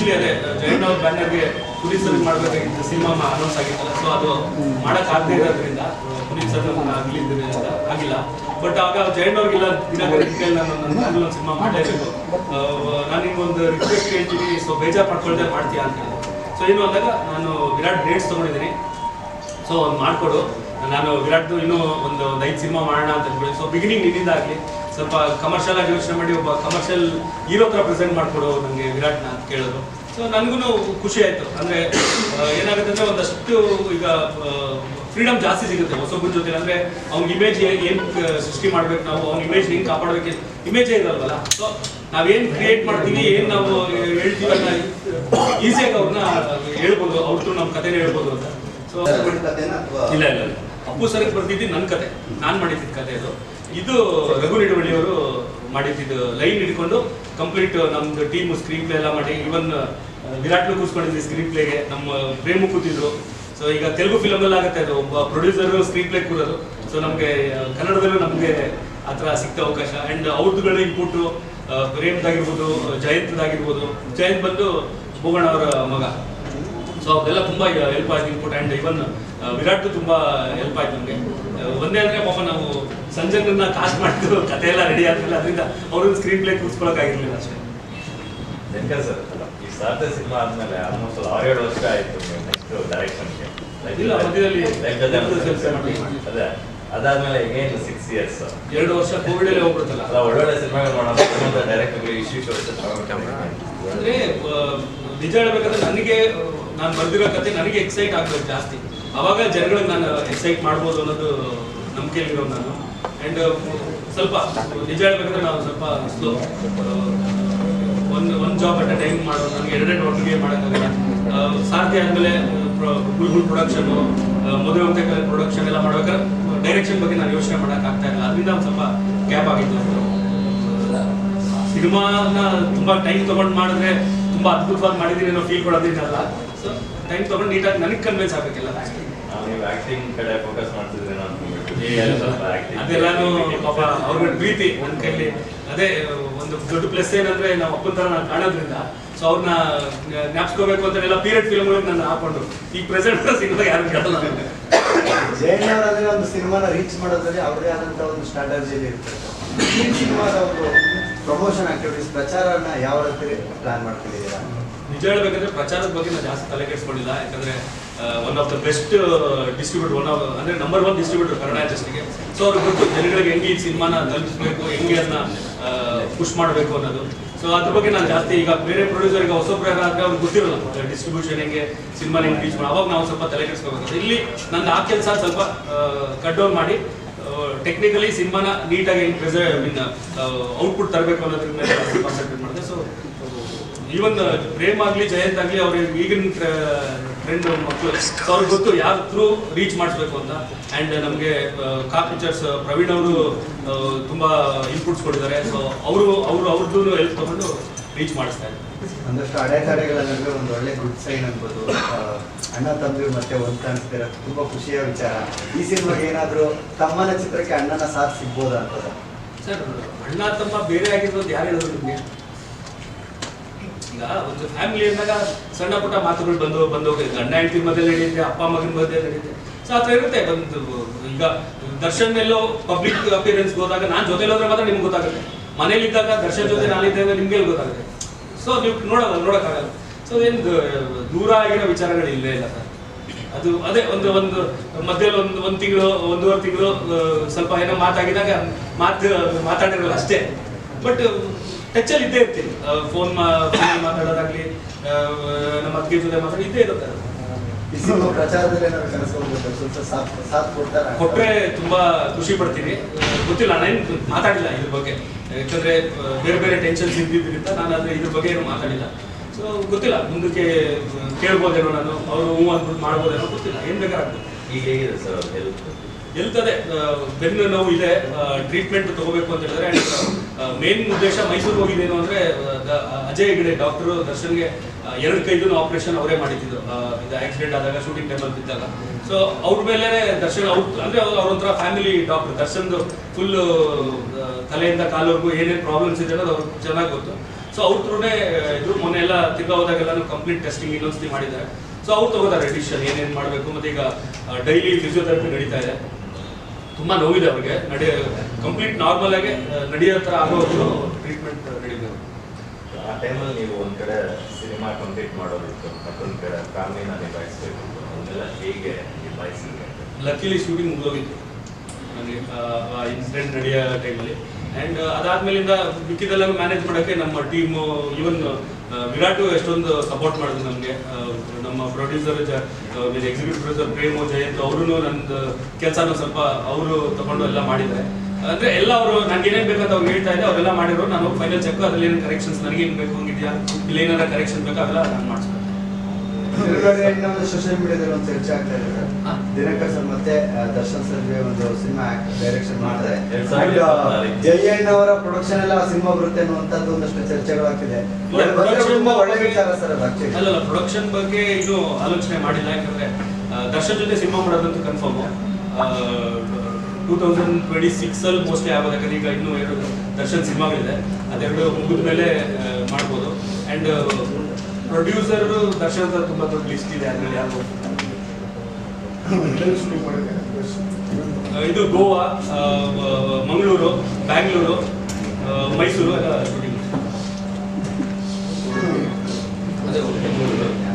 Actually ಅದೇ ಜಯಣ್ಣ ಅವ್ರ ಬ್ಯಾನರ್ಗೆ ಪುನೀತ್ ಸರ್ ಮಾಡಬೇಕಾಗಿತ್ತು ಸಿನಿಮಾ ಅನೌನ್ಸ್ ಆಗಿತ್ತಲ್ಲ ಸೊ ಅದು ಮಾಡಕ್ ಆಗದೆ ಇರೋದ್ರಿಂದ ಪುನೀತ್ ಸರ್ ಆಗಲಿ ಆಗಿಲ್ಲ. ಬಟ್ ಆಗ ಜಯಣ್ಣ ಅವ್ರಿಗೆಲ್ಲ ದಿನಕರ ಕೈಲಿ ನಾನು ನನ್ನ ಒಂದು ಸಿನಿಮಾ ಮಾಡಲೇಬೇಕು ನಾನು ನಿಮ್ಗೊಂದು ರಿಕ್ವೆಸ್ಟ್ ಕೇಳ್ತೀನಿ ಸೊ ಬೇಜಾರು ಮಾಡ್ಕೊಳ್ದೆ ಮಾಡ್ತೀಯಾ ಅಂತ ಸೊ ಏನು ಅಂದಾಗ, ನಾನು ವಿರಾಟ್ ಡೇಟ್ಸ್ ತೊಗೊಂಡಿದ್ದೀನಿ. ಸೊ ಒಂದು ಮಾಡಿಕೊಡು. ನಾನು ವಿರಾಟ್ದು ಇನ್ನೂ ಒಂದು ಒಂದು ಐದು ಸಿನಿಮಾ ಮಾಡೋಣ ಅಂತ ಅಂದ್ಬಿಡಿ. ಸೊ ಬಿಗಿನಿಂಗ್ ನಿನ್ನಿಂದ ಆಗಲಿ ಸ್ವಲ್ಪ ಕಮರ್ಷಿಯಲ್ ಆಗಿ ಯೋಚನೆ ಮಾಡಿ ಒಬ್ಬ ಕಮರ್ಷಿಯಲ್ ಹೀರೋ ಥರ ಪ್ರೆಸೆಂಟ್ ಮಾಡಿಕೊಡು ನನಗೆ ವಿರಾಟ್ನ ಅಂತ ಕೇಳೋದು. ಸೊ ನನಗೂ ಖುಷಿ ಆಯಿತು. ಅಂದರೆ ಏನಾಗುತ್ತೆ ಅಂದರೆ ಒಂದಷ್ಟು ಈಗ ಫ್ರೀಡಮ್ ಜಾಸ್ತಿ ಸಿಗುತ್ತೆ ಹೊಸಬ್ರ ಜೊತೆ. ಅಂದರೆ ಅವ್ನ ಇಮೇಜ್ ಏನು ಸೃಷ್ಟಿ ಮಾಡ್ಬೇಕು ನಾವು ಅವ್ನ ಇಮೇಜ್ ಹೆಂಗೆ ಕಾಪಾಡಬೇಕು ಇಮೇಜೇ ಇರಲ್ವಲ್ಲ? ಸೊ ನಾವೇನು ಕ್ರಿಯೇಟ್ ಮಾಡ್ತೀವಿ ಏನು ನಾವು ಹೇಳ್ತೀವಿ ಅಂತ ಈಸಿಯಾಗಿ ಅವ್ರನ್ನ ಹೇಳ್ಬೋದು ಅವ್ರದ್ದು ನಮ್ಮ ಕಥೆನೇ ಹೇಳ್ಬೋದು ಅಂತ. ಸೊ ಇಲ್ಲ ಇಲ್ಲ ಇಲ್ಲ. ಅಪ್ಪು ಸರಿಗೆ ಬರ್ತಿದ್ದು ನನ್ನ ಕತೆ. ನಾನು ಮಾಡಿದ್ದ ಕತೆ ಇದು ಇದು ರಘು ನಿಡವಳ್ಳಿ ಅವರು ಮಾಡಿದ್ದು ಲೈನ್ ಹಿಡ್ಕೊಂಡು ಕಂಪ್ಲೀಟ್ ನಮ್ದು ಟೀಮ್ ಸ್ಕ್ರೀನ್ ಪ್ಲೇ ಎಲ್ಲ ಮಾಡಿ ಇವನ್ ವಿರಾಟ್ಲು ಕೂತ್ಕೊಂಡಿದ್ವಿ ಸ್ಕ್ರೀನ್ ಪ್ಲೇಗೆ ನಮ್ಮ ಪ್ರೇಮು ಕೂತಿದ್ರು. ಸೊ ಈಗ ತೆಲುಗು ಫಿಲಮ್ ಎಲ್ಲ ಆಗುತ್ತೆ ಅದು. ಒಬ್ಬ ಪ್ರೊಡ್ಯೂಸರ್ ಸ್ಕ್ರೀನ್ ಪ್ಲೇ ಕೂರೋದು. ಸೊ ನಮಗೆ ಕನ್ನಡದಲ್ಲೂ ನಮಗೆ ಆ ಥರ ಸಿಕ್ತ ಅವಕಾಶ. ಅಂಡ್ ಅವ್ರದ್ದುಗಳ ಇನ್ಪುಟ್ಟು ಪ್ರೇಮ್ದಾಗಿರ್ಬೋದು, ಜಯಂತ್ದಾಗಿರ್ಬೋದು. ಜಯಂತ್ ಬಂದು ಭೋಗಣ ಅವರ ಮಗ. ಸೊ ಅವೆಲ್ಲ ತುಂಬಾ ಹೆಲ್ಪ್ ಆಯ್ತು ಇನ್ಪುಟ್ ಅಂಡ್ ಇವನ್ ವಿರಾಟ್ ತುಂಬಾ ಹೆಲ್ಪ್ ಆಯ್ತು ನಮಗೆ. ಒಂದೇ ಅಂದರೆ ಪಾಪ ನಾವು ಸಂಜಯನ್ನ ಕಾಸ್ಟ್ ಮಾಡಿದ್ರು ಕತೆ ಎಲ್ಲ ರೆಡಿ ಆದ್ಮೇಲೆ ಅದರಿಂದ ಅವ್ರನ್ನ ಸ್ಕ್ರೀನ್ ಪ್ಲೇ ಕೂರಿಸ್ಕೊಳಕ್ ಆಗಿರ್ಲಿಲ್ಲ ಅಷ್ಟೇ. ಶಂಕರ್ ಸರ್ ಈ ಸಾರ್ಥ ಸಿನಿಮಾ ಆದ್ಮೇಲೆ ಆಲ್ಮೋಸ್ಟ್ ಆರೇಳು ವರ್ಷ ಆಯ್ತು ನೆಕ್ಸ್ಟ್ ಡೈರೆಕ್ಷನ್ಗೆ ಇಲ್ಲ, ಮಧ್ಯದಲ್ಲಿ ಅದೇ ಅದಾದ್ಮೇಲೆ ಏನು ಸಿಕ್ಸ್ ಇಯರ್ಸ್ ಎರಡು ವರ್ಷ ಕೋವಿಡ್ ಅಲ್ಲಿ ಹೋಗ್ಬಿಡುತ್ತಲ್ಲ. ಅಲ್ಲ ಒಳ್ಳೊಳ್ಳೆ ಸಿನಿಮಾಗಳು ಮಾಡೋದು ಡೈರೆಕ್ಟರ್ಗಳು ಇಶ್ಯೂ ಅಂದ್ರೆ ನಿಜ ಹೇಳ್ಬೇಕಂದ್ರೆ ನನಗೆ ನಾನು ಬರ್ದಿರೋ ಕತೆ ನನಗೆ ಎಕ್ಸೈಟ್ ಆಗ್ಬೇಕು ಜಾಸ್ತಿ. ಅವಾಗ ಜನಗಳಿಗೆ ನಾನು ಎಕ್ಸೈಟ್ ಮಾಡ್ಬೋದು ಅನ್ನೋದು ನಂಬಿಕೆಯಲ್ಲಿರೋ ನಾನು. ಅಂಡ್ ಸ್ವಲ್ಪ, ನಿಜ ಹೇಳ್ಬೇಕಂದ್ರೆ ನಾವು ಸ್ವಲ್ಪ ಸ್ಲೋ ಒಂದು ಒಂದು ಜಾಬ್ ಅಟ್ ಟೈಮ್ ಮಾಡೋ, ನನಗೆ ಎರಡೆರಡು ಒಟ್ಟಿಗೆ ಮಾಡೋಕ್ಕಾಗಲ್ಲ. ಸಾಧ್ಯ ಸಾರ್ಥಿ ಆದಮೇಲೆ ಗುಲ್ಗುಲ್ ಪ್ರೊಡಕ್ಷನು ಮದುವೆ ಮತ್ತೆ ಪ್ರೊಡಕ್ಷನ್ ಎಲ್ಲ ಮಾಡ್ಬೇಕಾದ್ರೆ ಡೈರೆಕ್ಷನ್ ಬಗ್ಗೆ ನಾನು ಯೋಚನೆ ಮಾಡೋಕ್ಕಾಗ್ತಾ ಇಲ್ಲ. ಅದರಿಂದ ಒಂದು ಸ್ವಲ್ಪ ಗ್ಯಾಪ್ ಆಗಿತ್ತು ಸಿನಿಮಾನ ತುಂಬ ಟೈಮ್ ತಗೊಂಡು ಮಾಡಿದ್ರೆ ತುಂಬ ಅದ್ಭುತವಾಗಿ ಮಾಡಿದ್ದೀನಿ ಅನ್ನೋ ಫೀಲ್ ಕೊಡೋದಿಲ್ಲ ಸೊ ಟೈಮ್ ತೊಗೊಂಡು ನೀಟಾಗಿ ನನಗೆ ಕನ್ವಿನ್ಸ್ ಆಗಬೇಕಿಲ್ಲ ನೀವು ಆ್ಯಕ್ಟಿಂಗ್ ಕಡೆ ಫೋಕಸ್ ಮಾಡ್ತಿದ್ದೀರಾ acting. ಅದೆಲ್ಲಾನು ಪಾಪ ಅವ್ರ ಪ್ರೀತಿ ನನ್ನ ಕೈಲಿ. ಅದೇ, ಒಂದು ದೊಡ್ಡ ಪ್ಲಸ್ ಏನಂದ್ರೆ ನಾವು ಅಪ್ಪನ ತರ ನಾನು ಕಾಣೋದ್ರಿಂದ. ಸೊ ಅವ್ರನ್ನ ಜ್ಞಾಪಿಸ್ಕೋಬೇಕು ಅಂತ ಎಲ್ಲ ಪೀರಿಯಡ್ ಫಿಲ್ಮ್ಗಳಿಗೆ ನಾನು ಹಾಕೊಂಡು. ಈಗ ಪ್ರೆಸೆಂಟ್ ಸಿನಿಮಾ ಯಾರು ಕೇಳಲ್ಲ ಅಂದ್ರೆ ಒಂದು ಸಿನಿಮಾನ ರೀಚ್ ಮಾಡೋದ್ರಲ್ಲಿ ಅವ್ರದೇ ಆದಂತ ಒಂದು ಸ್ಟ್ರಾಟಜಿ ಇರ್ತಾರೆ. ಈ ಸಿನಿಮಾದ ಒಂದು ಪ್ರಮೋಷನ್ ಆಕ್ಟಿವಿಟೀಸ್ ಪ್ರಚಾರನ ಯಾವ ರೀತಿ ಪ್ಲಾನ್ ಮಾಡ್ತಿದ್ದೀರಾ? ನಿಜ ಹೇಳ್ಬೇಕಂದ್ರೆ ಪ್ರಚಾರದ ಬಗ್ಗೆ ನಾನು ಜಾಸ್ತಿ ತಲೆ ಕೆಡಿಸ್ಕೊಂಡಿಲ್ಲ. ಯಾಕಂದ್ರೆ one of the best distributor one of ಅಂದ್ರೆ ನಂಬರ್ ಒನ್ ಡಿಸ್ಟ್ರಿಬ್ಯೂಟರ್ ಕನ್ನಡ ಇಂಡಸ್ಟ್ರಿಗೆ ಸೊ ಅವ್ರಿಗೆ ಗೊತ್ತು ಜನಗಳಿಗೆ ಹೆಂಗೆ ಈ ಸಿನಿಮಾನ ತಲುಪಿಸ್ಬೇಕು ಹೆಂಗೆ ಅದನ್ನ ಪುಷ್ ಮಾಡಬೇಕು ಅನ್ನೋದು. ಸೊ ಅದ್ರ ಬಗ್ಗೆ ನಾನು ಜಾಸ್ತಿ ಈಗ ಬೇರೆ ಪ್ರೊಡ್ಯೂಸರ್ ಈಗ ಹೊಸೊಬ್ರು ಯಾರಾದ್ರೆ ಅವ್ರಿಗೆ ಗೊತ್ತಿರಲ್ಲ ಡಿಸ್ಟ್ರಿಬ್ಯೂಷನ್ ಹೆಂಗೆ ಸಿನಿಮಾ ಹೆಂಗೆ ರೀಚ್ ಮಾಡಿ. ಅವಾಗ ನಾವು ಸ್ವಲ್ಪ ತಲೆ ಕೆಡಿಸ್ಕೋಬೇಕು ಇಲ್ಲಿ ನನ್ನ ಆ ಕೆಲಸ ಸ್ವಲ್ಪ ಕಟ್ ಮಾಡಿ ಟೆಕ್ನಿಕಲಿ ಸಿನಿಮಾನ ನೀಟಾಗಿ ಪ್ರೆಸರ್ ಮೀನ್ ಔಟ್ಪುಟ್ ತರಬೇಕು ಅನ್ನೋದ್ರ ಮೇಲೆ ಕಾನ್ಸಂಟ್ರೇಟ್ ಮಾಡಿದೆ. ಸೊ ಈವನ್ ಪ್ರೇಮ್ ಆಗ್ಲಿ ಜಯಂತ್ ಆಗ್ಲಿ ಅವ್ರ ಈಗಿನ ಟ್ರೆಂಡ್ ಮಕ್ಕಳು ಅವ್ರಿಗೆ ಗೊತ್ತು ಯಾರ ಥ್ರೂ ರೀಚ್ ಮಾಡಿಸ್ಬೇಕು ಅಂತ. ಆ್ಯಂಡ್ ನಮಗೆ ಕಾ ಪಿಕ್ಚರ್ಸ್ ಪ್ರವೀಣ್ ಅವರು ತುಂಬ ಇನ್ಪುಟ್ಸ್ ಕೊಟ್ಟಿದ್ದಾರೆ. ಸೊ ಅವರು ಅವರು ಅವ್ರದ್ದು ಹೆಲ್ಪ್ ತಗೊಂಡು ರೀಚ್ ಮಾಡಿಸ್ತಾ ಇದ್ದಾರೆ. ಒಂದಷ್ಟು ಅಡೆತಡೆಗಳ ನಡುವೆ ಒಂದು ಒಳ್ಳೆ ಗುಡ್ ಸೈನ್ ಅನ್ಬೋದು. ಅಣ್ಣ ತಮ್ಮದಿರು ಮತ್ತೆ ಒಂದ್ ಕಾಣಿಸ್ತೀರ? ತುಂಬಾ ಖುಷಿಯ ವಿಚಾರ. ಈ ಸಿನಿಮಾಗೆ ಏನಾದರೂ ತಮ್ಮನ ಚಿತ್ರಕ್ಕೆ ಅಣ್ಣನ ಸಾಥ್ ಸಿಗ್ಬೋದಾ ಅಂತ. ಸರ್ ಅಣ್ಣ ತಮ್ಮ ಬೇರೆ ಆಗಿರೋದು ಯಾರು ಹೇಳಿದ್ರು ನಿಮಗೆ? ಈಗ ಒಂದು ಫ್ಯಾಮಿಲಿ ಅಂದಾಗ ಸಣ್ಣ ಪುಟ್ಟ ಮಾತುಗಳು ಬಂದು ಬಂದು ಗಂಡ ಹೆಂಡತಿ ಮಧ್ಯೆ ನಡೆಯುತ್ತೆ, ಅಪ್ಪ ಮಗನ ಮಧ್ಯೆ ನಡೆಯುತ್ತೆ. ಸೊ ಆ ಥರ ಇರುತ್ತೆ. ಒಂದು ಈಗ ದರ್ಶನ್ ಎಲ್ಲೋ ಪಬ್ಲಿಕ್ ಅಪಿಯರೆನ್ಸ್ ಹೋದಾಗ ನಾನು ಜೊತೆಲಿ ಹೋದ್ರೆ ಮಾತ್ರ ನಿಮ್ಗೆ ಗೊತ್ತಾಗುತ್ತೆ. ಮನೇಲಿದ್ದಾಗ ದರ್ಶನ್ ಜೊತೆ ನಾನಿದ್ದಾಗ ನಿಮ್ಗೆ ಗೊತ್ತಾಗುತ್ತೆ? ಸೊ ನೀವು ನೋಡಲ್ಲ, ನೋಡೋಕ್ಕಾಗಲ್ಲ. ಸೊ ಏನು ದೂರ ಆಗಿರೋ ವಿಚಾರಗಳು ಇಲ್ಲೇ ಇಲ್ಲ ಸರ್. ಅದು ಅದೇ ಒಂದು ಒಂದು ಮಧ್ಯದಲ್ಲಿ ಒಂದು ಒಂದು ತಿಂಗಳು, ಒಂದೂವರೆ ತಿಂಗಳು ಸ್ವಲ್ಪ ಏನೋ ಮಾತಾಗಿದಾಗ ಮಾತು ಮಾತಾಡಿರಲ್ಲ ಅಷ್ಟೇ. ಬಟ್ ಟಚಲ್ಲಿ ಇದ್ದೇ ಇರ್ತೀನಿ. ಫೋನ್ ಮಾತಾಡೋದಾಗ್ಲಿ ಆ, ನಮ್ಮ ಅತ್ತಿಗೆ ಜೊತೆ ಮಾತಾಡಿ ಇದ್ದೇ ಇರುತ್ತೆ. ಕೊಟ್ರೆ ತುಂಬಾ ಖುಷಿ ಪಡ್ತೀನಿ. ಗೊತ್ತಿಲ್ಲ ನಾನೇನು ಮಾತಾಡಿಲ್ಲ ಇದ್ರ ಬಗ್ಗೆ. ಯಾಕಂದ್ರೆ ಬೇರೆ ಬೇರೆ ಟೆನ್ಷನ್ಸ್ ಇದ್ದಿದ್ದರಿಂದ ನಾನು ಅದ್ರ ಇದ್ರ ಬಗ್ಗೆ ಏನು ಮಾತಾಡಿಲ್ಲ. ಸೊ ಗೊತ್ತಿಲ್ಲ ಮುಂದಕ್ಕೆ ಕೇಳ್ಬೋದೇನೋ ನಾನು ಅವರು ಹ್ಞೂ ಅಂದ್ಬಿಟ್ಟು ಮಾಡ್ಬೋದೇನೋ ಗೊತ್ತಿಲ್ಲ ಏನ್ ಬೇಕಾಗ್ತದೆ ಈಗ ಹೇಗಿದೆ ಸರ್ ಹೆಲ್ತ್ ಎಲ್ತದೆ ಬೆನ್ನು ನೋವು ಇದೆ. ಟ್ರೀಟ್ಮೆಂಟ್ ತಗೋಬೇಕು ಅಂತ ಹೇಳಿದ್ರೆ ಮೇನ್ ಉದ್ದೇಶ ಮೈಸೂರು ಹೋಗಿದ್ದೇನು ಅಂದ್ರೆ ಅಜಯ್ ಹೆಗಡೆ ಡಾಕ್ಟರ್ ದರ್ಶನ್ಗೆ ಎರಡು ಕೈದು ಆಪರೇಷನ್ ಅವರೇ ಮಾಡಿದ್ರು. ಇದು ಆಕ್ಸಿಡೆಂಟ್ ಆದಾಗ ಶೂಟಿಂಗ್ ಟೈಮಲ್ಲಿ ಬಿದ್ದಾಗ. ಸೊ ಅವ್ರ ಮೇಲೆ ದರ್ಶನ್, ಅವ್ರ, ಅಂದ್ರೆ ಅವ್ರ ಫ್ಯಾಮಿಲಿ ಡಾಕ್ಟರ್ ದರ್ಶನ್ದು ಫುಲ್ ತಲೆಯಿಂದ ಕಾಲವರೆಗೂ ಏನೇನು ಪ್ರಾಬ್ಲಮ್ಸ್ ಇದೆ ಅನ್ನೋದು ಅವ್ರಿಗೆ ಚೆನ್ನಾಗಿ ಗೊತ್ತು. ಸೊ ಅವ್ರ ಥ್ರೂನೇ ಇದು ಮೊನ್ನೆ ಎಲ್ಲ ಹೋದಾಗೆಲ್ಲ ಕಂಪ್ಲೀಟ್ ಟೆಸ್ಟಿಂಗ್ ಇನ್ನೊಂದ್ಸತಿ ಮಾಡಿದ್ದಾರೆ. ಸೊ ಅವ್ರು ತಗೋತಾರೆ ಡಿಸಿಷನ್ ಏನೇನು ಮಾಡಬೇಕು. ಮತ್ತೆ ಈಗ ಡೈಲಿ ಫಿಸಿಯೋಥೆರಪಿ ನಡೀತಾ ಇದೆ. ತುಂಬಾ ನೋವಿದೆ ಅವ್ರಿಗೆ. ನಡೆಯ ಕಂಪ್ಲೀಟ್ ನಾರ್ಮಲ್ ಆಗಿ ನಡೆಯೋ ಥರ ಆಗೋವರೆಗೂ ಟ್ರೀಟ್ಮೆಂಟ್ ನಡೀಬೇಕು. ಆ ಟೈಮಲ್ಲಿ ನೀವು ಒಂದ್ ಕಡೆ ಸಿನಿಮಾ ಕಂಪ್ಲೀಟ್ ಮಾಡೋದಿತ್ತು. ಮತ್ತೊಂದ್ ಕಡೆ ಫ್ಯಾಮಿಲಿನ ನಿಭಾಯಿಸ್ಬೇಕು. ಅದನ್ನೆಲ್ಲ ಹೇಗೆ ನಿಭಾಯಿಸಿದ್ರೆ? ಲಕ್ಕಿಲಿ ಶೂಟಿಂಗ್ ಮುಗಿದೋಗಿತ್ತು. ನನಗೆ ಆ ಇನ್ಸಿಡೆಂಟ್ ನಡೆಯೋ ಟೈಮಲ್ಲಿ ಆ್ಯಂಡ್ ಅದಾದ್ಮೇಲಿಂದ ಮಿಕ್ಕಿದೆಲ್ಲ ಮ್ಯಾನೇಜ್ ಮಾಡೋಕ್ಕೆ ನಮ್ಮ ಟೀಮು ಇವನ್ ವಿರಾಟು ಎಷ್ಟೊಂದು ಸಪೋರ್ಟ್ ಮಾಡಿದ್ರು ನಮಗೆ. ನಮ್ಮ producer executive producer Prem, Jayanth ಅವರು ನಂದು ಕೆಲಸನೂ ಸ್ವಲ್ಪ ಅವರು ತಗೊಂಡು ಎಲ್ಲ ಮಾಡಿದ್ದಾರೆ. ಅಂದ್ರೆ ಎಲ್ಲ ಅವರು ನನಗೆ ಏನೇನು ಬೇಕಂತ ಅವ್ರು ಹೇಳ್ತಾ ಇದ್ದೆ ಅವರೆಲ್ಲ ಮಾಡಿರೋ ನಾನು ಫೈನಲ್ ಚೆಕ್ ಅದ್ರಲ್ಲಿ ಏನು ಕರೆಕ್ಷನ್ಸ್ ನನಗೆ ಏನು ಬೇಕು, ಹಂಗಿದೆಯಾ? ಇಲ್ಲ ಏನಾರ ಕರೆಕ್ಷನ್ ಬೇಕಾ? ಅವೆಲ್ಲ ನಾನು ಮಾಡಿಸ್ಬೇಕು ಇವಾಗ ಇನ್ನೊಂದು ಸೋಷಿಯಲ್ ಮೀಡಿಯಾದಲ್ಲಿ ಒಂದು ಚರ್ಚೆ ಆಗ್ತಾ ಇದೆ. ದಿನಕರ್ ಸರ್ ಮತ್ತೆ ದರ್ಶನ್ ಸರ್ಗೆ ಒಂದು ಸಿನಿಮಾ ಡೈರೆಕ್ಷನ್ ಮಾಡ್ತಾರೆ. ಎರಡ್ ಸಾವಿರದ And, ಆ, ಜೈ ಪ್ರೊಡಕ್ಷನ್ ಎಲ್ಲ ಸಿನಿಮಾ ಬರುತ್ತೆ ಅನ್ನುವಂಥದ್ದು ಒಂದಷ್ಟು ಚರ್ಚೆಗಳಾಗ್ತಿದೆ production ತುಂಬಾ ಒಳ್ಳೆ ವಿಚಾರ ಸರ್. ಅಲ್ಲಲ್ಲ ಪ್ರೊಡಕ್ಷನ್ ಬಗ್ಗೆ ಇನ್ನೂ ಆಲೋಚನೆ ಮಾಡಿಲ್ಲ. ಯಾಕಂದ್ರೆ ದರ್ಶನ್ ಜೊತೆ cinema ಮಾಡೋದಂತೂ confirm two thousand twenty six ಅಲ್ಲಿ ಮೋಸ್ಟ್ಲಿ ಆಗೋದು. ಯಾಕಂದ್ರೆ ಈಗ ಇನ್ನೂ ಎರಡು ದರ್ಶನ್ ಸಿನಿಮಾಗಳಿದೆ. ಅದೆರಡು ಮುಗಿದ ಮೇಲೆ ಮಾಡ್ಬೋದು. ಅಂಡ್ ಪ್ರೊಡ್ಯೂಸರ್ ದರ್ಶನ್ ಸರ್ ತುಂಬಾ ದೊಡ್ಡ ಲಿಸ್ಟ್ ಇದೆ ಅದ್ರಲ್ಲಿ ಯಾರು ಇದು ಗೋವಾ ಮಂಗಳೂರು ಬ್ಯಾಂಗ್ಳೂರು ಮೈಸೂರು ಎಲ್ಲ ಶೂಟಿಂಗ್ ಅದೇ ಓಕೆ